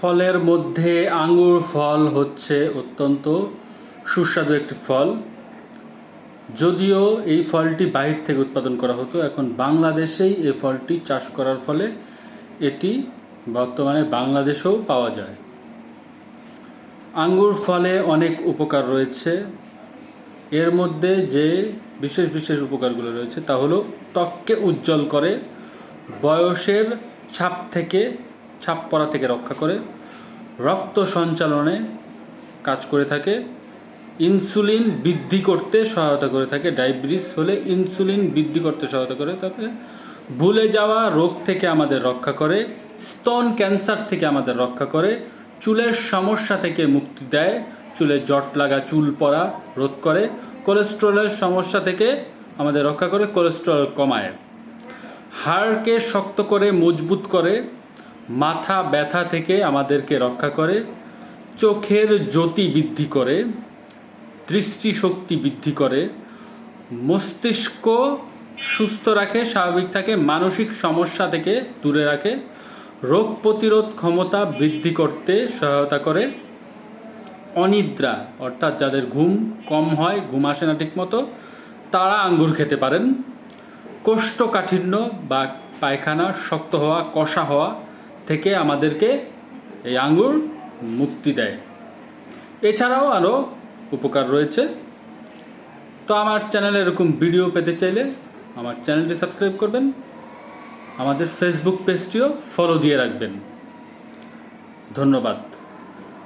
ফলের মধ্যে আঙ্গুর ফল হচ্ছে অত্যন্ত সুস্বাদু একটি ফল। যদিও এই ফলটি বাহির থেকে উৎপাদন করা হতো, এখন বাংলাদেশেই এই ফলটি চাষ করার ফলে এটি বর্তমানে বাংলাদেশেও পাওয়া যায়। আঙ্গুর ফলে অনেক উপকার রয়েছে। এর মধ্যে যে বিশেষ বিশেষ উপকারগুলো রয়েছে তা হলো ত্বককে উজ্জ্বল করে, বয়সের ছাপ থেকে ছাপ পড়া থেকে রক্ষা করে রক্ত সঞ্চালনে কাজ করে থাকে, ইনসুলিন বৃদ্ধি করতে সহায়তা করে থাকে, ডায়াবেটিস হলে ইনসুলিন বৃদ্ধি করতে সহায়তা করে থাকে, ভুলে যাওয়া রোগ থেকে আমাদের রক্ষা করে, স্তন ক্যান্সার থেকে আমাদের রক্ষা করে, চুলের সমস্যা থেকে মুক্তি দেয়, চুলে জট লাগা, চুল পড়া রোধ করে, কোলেস্ট্রলের সমস্যা থেকে আমাদের রক্ষা করে, কোলেস্ট্রল কমায়। হাড়কে শক্ত করে, মজবুত করে মাথা ব্যথা থেকে আমাদেরকে রক্ষা করে, চোখের জ্যোতি বৃদ্ধি করে, দৃষ্টিশক্তি বৃদ্ধি করে, মস্তিষ্ক সুস্থ রাখে, স্বাভাবিক থাকে, মানসিক সমস্যা থেকে দূরে রাখে, রোগ প্রতিরোধ ক্ষমতা বৃদ্ধি করতে সহায়তা করে, অনিদ্রা, অর্থাৎ যাদের ঘুম কম হয়, ঘুম আসে না ঠিকমতো, তারা আঙ্গুর খেতে পারেন, কোষ্ঠকাঠিন্য বা পায়খানা, শক্ত হওয়া, কষা হওয়া থেকে আমাদেরকে এই আঙুর মুক্তি দেয়। এছাড়াও আরও উপকার রয়েছে। তো আমার চ্যানেলে এরকম ভিডিও পেতে চাইলে আমার চ্যানেলটি সাবস্ক্রাইব করবেন। আমাদের ফেসবুক পেজটিও ফলো দিয়ে রাখবেন। ধন্যবাদ।